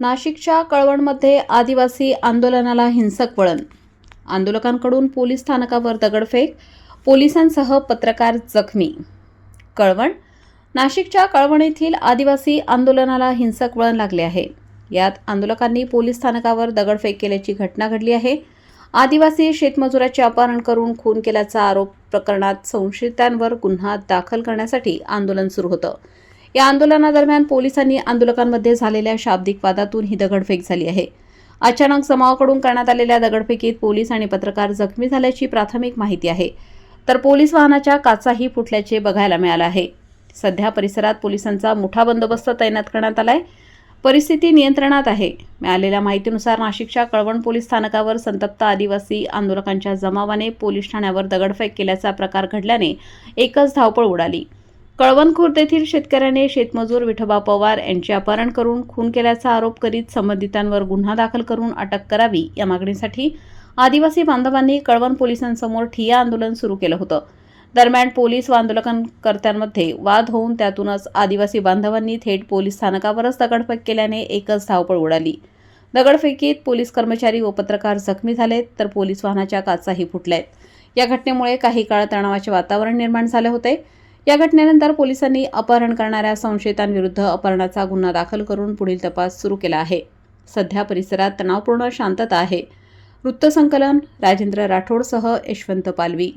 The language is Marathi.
नाशिकच्या कळवणमध्ये आदिवासी आंदोलनाला हिंसक वळण. आंदोलकांकडून पोलीस स्थानकावर दगडफेक पोलिसांसह पत्रकार जखमी. कळवण नाशिकच्या कळवण येथील आदिवासी आंदोलनाला हिंसक वळण लागले आहे. यात आंदोलकांनी पोलीस स्थानकावर दगडफेक केल्याची घटना घडली आहे. आदिवासी शेतमजुराचे अपहरण करून खून केल्याचा आरोप प्रकरणात संशयितांवर गुन्हा दाखल करण्यासाठी आंदोलन सुरू होतं. या आंदोलनादरम्यान पोलिसांनी आंदोलकांमध्ये झालेल्या शाब्दिक वादातून ही दगडफेक झाली आहे. अचानक जमावाकडून करण्यात आलेल्या दगडफेकीत पोलीस आणि पत्रकार जखमी झाल्याची प्राथमिक माहिती आहे. तर पोलीस वाहनाच्या काचाही फुटल्याचे बघायला मिळालं आहे. सध्या परिसरात पोलिसांचा मोठा बंदोबस्त तैनात करण्यात आला आहे परिस्थिती नियंत्रणात आहे. मिळालेल्या माहितीनुसार नाशिकच्या कळवण पोलीस स्थानकावर संतप्त आदिवासी आंदोलकांच्या जमावाने पोलीस ठाण्यावर दगडफेक केल्याचा प्रकार घडल्याने एकच धावपळ उडाली. कळवण खुर्द येथील शेतकऱ्याने शेतमजूर विठोबा पवार यांचे अपहरण करून खून केल्याचा आरोप करीत संबंधितांवर गुन्हा दाखल करून अटक करावी या मागणीसाठी आदिवासी बांधवांनी कळवण पोलिसांसमोर ठिय्या आंदोलन सुरू केलं होतं. दरम्यान पोलीस व आंदोलनकर्त्यांमध्ये वाद होऊन त्यातूनच आदिवासी बांधवांनी थेट पोलीस स्थानकावरच दगडफेक केल्याने एकच धावपळ उडाली. दगडफेकीत पोलीस कर्मचारी व पत्रकार जखमी झालेत तर पोलीस वाहनाच्या काचाही फुटल्यात. या घटनेमुळे काही काळ तणावाचे वातावरण निर्माण झाले होते. या घटनेनंतर पोलिसांनी अपहरण करणाऱ्या संशयितांविरुद्ध अपहरणाचा गुन्हा दाखल करून पुढील तपास सुरू केला आहे. सध्या परिसरात तणावपूर्ण शांतता आहे. वृत्तसंकलन राजेंद्र राठोडसह यशवंत पालवी.